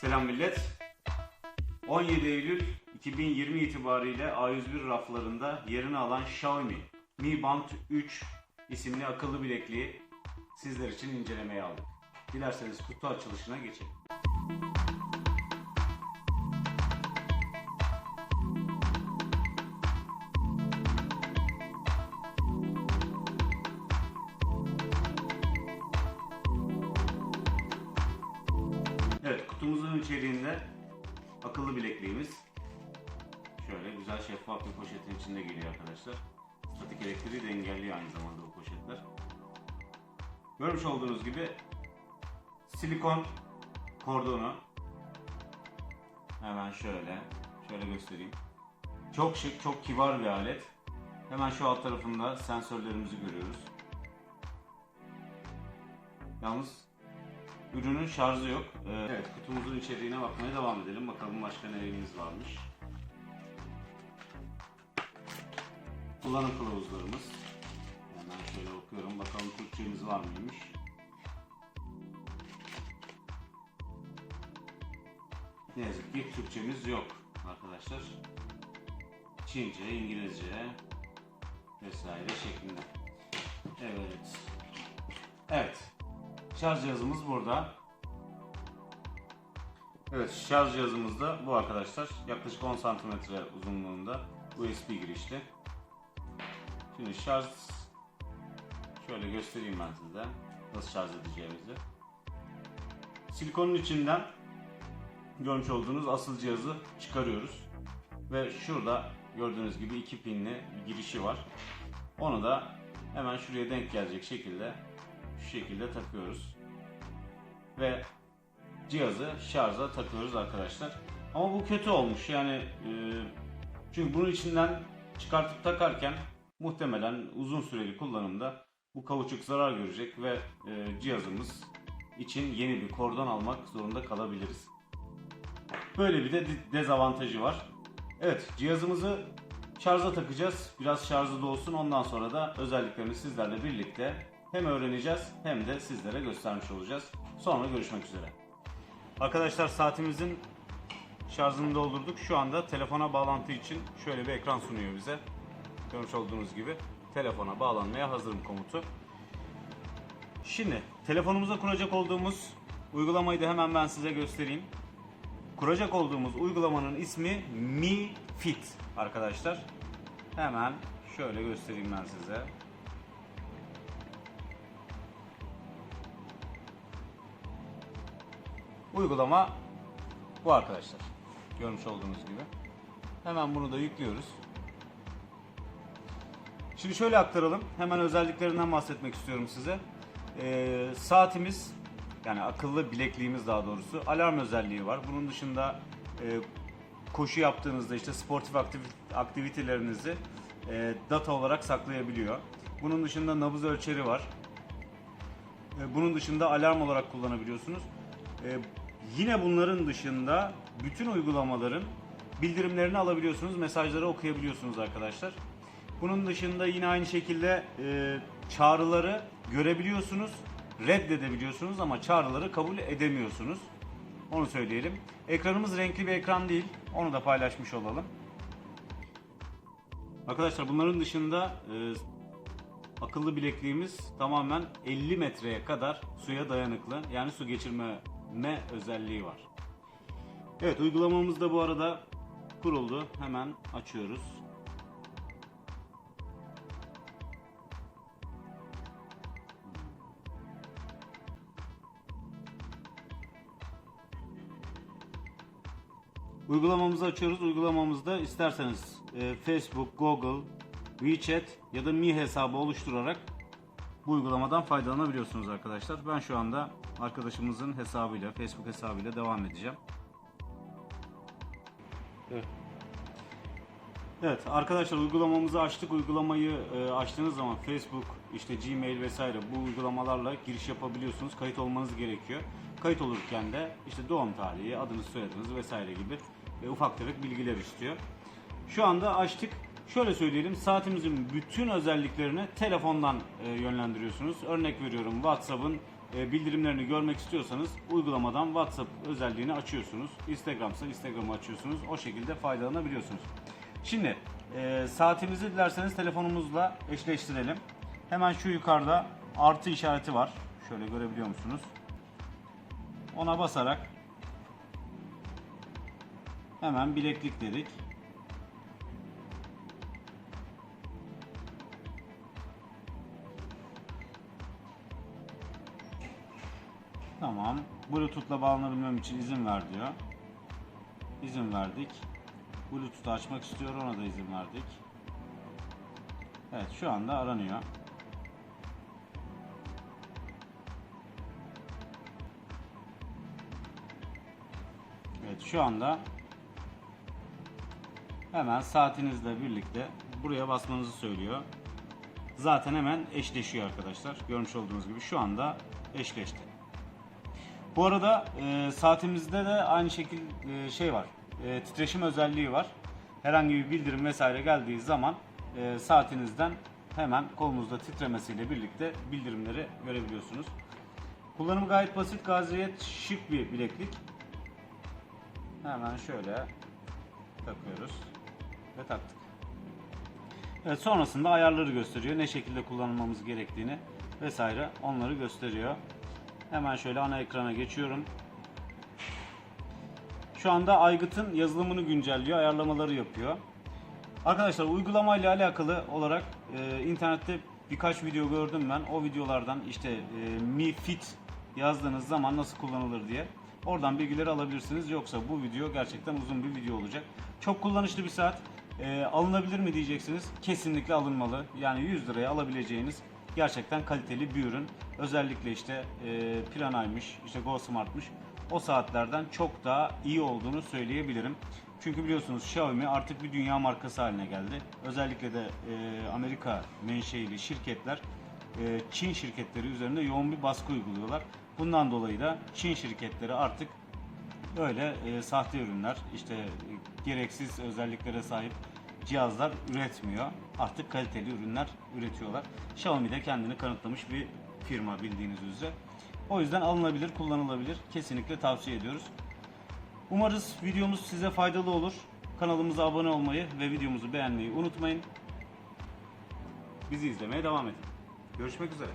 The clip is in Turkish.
Selam millet. 17 Eylül 2020 itibariyle A101 raflarında yerini alan Xiaomi Mi Band 3 isimli akıllı bilekliği sizler için incelemeye aldık. Dilerseniz kutu açılışına geçelim. Kutumuzun içeriğinde akıllı bilekliğimiz şöyle güzel şeffaf bir poşetin içinde geliyor arkadaşlar. Statik elektriği de engelliyor aynı zamanda bu poşetler. Görmüş olduğunuz gibi silikon kordonu hemen şöyle şöyle göstereyim. Çok şık, çok kibar bir alet. Hemen şu alt tarafında sensörlerimizi görüyoruz. Yalnız Ürünün şarjı yok. Ee, evet kutumuzun içeriğine bakmaya devam edelim. Bakalım başka nelerimiz varmış. Kullanım kılavuzlarımız. Hemen şöyle okuyorum. Bakalım Türkçemiz var mıymış. Ne yazık ki Türkçemiz yok arkadaşlar. Çince, İngilizce vesaire şeklinde. Evet. Evet. Şarj cihazımız burada. Evet şarj cihazımız da bu arkadaşlar. Yaklaşık 10 cm uzunluğunda USB girişli. Şimdi şarj şöyle göstereyim ben size nasıl şarj edeceğimizi. Silikonun içinden görmüş olduğunuz asıl cihazı çıkarıyoruz. Ve şurada gördüğünüz gibi iki pinli bir girişi var. Onu da hemen şuraya denk gelecek şekilde şu şekilde takıyoruz. Ve cihazı şarja takıyoruz arkadaşlar. Ama bu kötü olmuş yani e, çünkü bunun içinden çıkartıp takarken muhtemelen uzun süreli kullanımda bu kauçuk zarar görecek ve e, cihazımız için yeni bir kordon almak zorunda kalabiliriz. Böyle bir de de- dezavantajı var. Evet cihazımızı şarja takacağız. Biraz şarjı dolsun ondan sonra da özelliklerini sizlerle birlikte hem öğreneceğiz hem de sizlere göstermiş olacağız. Sonra görüşmek üzere. Arkadaşlar saatimizin şarjını doldurduk. Şu anda telefona bağlantı için şöyle bir ekran sunuyor bize. Görmüş olduğunuz gibi telefona bağlanmaya hazırım komutu. Şimdi telefonumuza kuracak olduğumuz uygulamayı da hemen ben size göstereyim. Kuracak olduğumuz uygulamanın ismi Mi Fit arkadaşlar. Hemen şöyle göstereyim ben size. Uygulama bu arkadaşlar. Görmüş olduğunuz gibi. Hemen bunu da yüklüyoruz. Şimdi şöyle aktaralım. Hemen özelliklerinden bahsetmek istiyorum size. Ee, saatimiz yani akıllı bilekliğimiz daha doğrusu alarm özelliği var. Bunun dışında e, koşu yaptığınızda işte sportif aktiv- aktivitelerinizi e, data olarak saklayabiliyor. Bunun dışında nabız ölçeri var. E, Bunun dışında alarm olarak kullanabiliyorsunuz. E, Yine bunların dışında bütün uygulamaların bildirimlerini alabiliyorsunuz, mesajları okuyabiliyorsunuz arkadaşlar. Bunun dışında yine aynı şekilde e, çağrıları görebiliyorsunuz, reddedebiliyorsunuz ama çağrıları kabul edemiyorsunuz. Onu söyleyelim. Ekranımız renkli bir ekran değil, onu da paylaşmış olalım. Arkadaşlar bunların dışında e, akıllı bilekliğimiz tamamen 50 metreye kadar suya dayanıklı. Yani su geçirme özelliği var. Evet uygulamamız da bu arada kuruldu. Hemen açıyoruz. Uygulamamızı açıyoruz. Uygulamamızda isterseniz e, Facebook, Google, WeChat ya da Mi hesabı oluşturarak bu uygulamadan faydalanabiliyorsunuz arkadaşlar. Ben şu anda arkadaşımızın hesabıyla, Facebook hesabıyla devam edeceğim. Evet. Evet arkadaşlar uygulamamızı açtık. Uygulamayı e, açtığınız zaman Facebook, işte Gmail vesaire bu uygulamalarla giriş yapabiliyorsunuz. Kayıt olmanız gerekiyor. Kayıt olurken de işte doğum tarihi, adınız, soyadınız vesaire gibi e, ufak tefek bilgiler istiyor. Şu anda açtık. Şöyle söyleyelim saatimizin bütün özelliklerini telefondan e, yönlendiriyorsunuz. Örnek veriyorum WhatsApp'ın bildirimlerini görmek istiyorsanız uygulamadan WhatsApp özelliğini açıyorsunuz. Instagram ise Instagram'ı açıyorsunuz. O şekilde faydalanabiliyorsunuz. Şimdi e, saatimizi dilerseniz telefonumuzla eşleştirelim. Hemen şu yukarıda artı işareti var. Şöyle görebiliyor musunuz? Ona basarak hemen bileklik dedik. Tamam. Bluetooth'la bağlanabilmem için izin ver diyor. İzin verdik. Bluetooth'u açmak istiyor ona da izin verdik. Evet şu anda aranıyor. Evet şu anda hemen saatinizle birlikte buraya basmanızı söylüyor. Zaten hemen eşleşiyor arkadaşlar. Görmüş olduğunuz gibi şu anda eşleşti. Bu arada e, saatimizde de aynı şekilde şey var. E, titreşim özelliği var. Herhangi bir bildirim vesaire geldiği zaman e, saatinizden hemen kolunuzda titremesiyle birlikte bildirimleri görebiliyorsunuz. Kullanımı gayet basit, gayet şık bir bileklik. Hemen şöyle takıyoruz ve taktık. Evet, sonrasında ayarları gösteriyor. Ne şekilde kullanılmamız gerektiğini vesaire onları gösteriyor. Hemen şöyle ana ekrana geçiyorum. Şu anda Aygıt'ın yazılımını güncelliyor, ayarlamaları yapıyor. Arkadaşlar uygulamayla alakalı olarak e, internette birkaç video gördüm ben. O videolardan işte e, Mi Fit yazdığınız zaman nasıl kullanılır diye oradan bilgileri alabilirsiniz. Yoksa bu video gerçekten uzun bir video olacak. Çok kullanışlı bir saat. E, alınabilir mi diyeceksiniz. Kesinlikle alınmalı. Yani 100 liraya alabileceğiniz gerçekten kaliteli bir ürün. Özellikle işte e, Piranha'ymış, işte Go Smart'mış. O saatlerden çok daha iyi olduğunu söyleyebilirim. Çünkü biliyorsunuz Xiaomi artık bir dünya markası haline geldi. Özellikle de e, Amerika menşeili şirketler e, Çin şirketleri üzerinde yoğun bir baskı uyguluyorlar. Bundan dolayı da Çin şirketleri artık böyle e, sahte ürünler, işte e, gereksiz özelliklere sahip cihazlar üretmiyor. Artık kaliteli ürünler üretiyorlar. Xiaomi de kendini kanıtlamış bir firma bildiğiniz üzere. O yüzden alınabilir, kullanılabilir. Kesinlikle tavsiye ediyoruz. Umarız videomuz size faydalı olur. Kanalımıza abone olmayı ve videomuzu beğenmeyi unutmayın. Bizi izlemeye devam edin. Görüşmek üzere.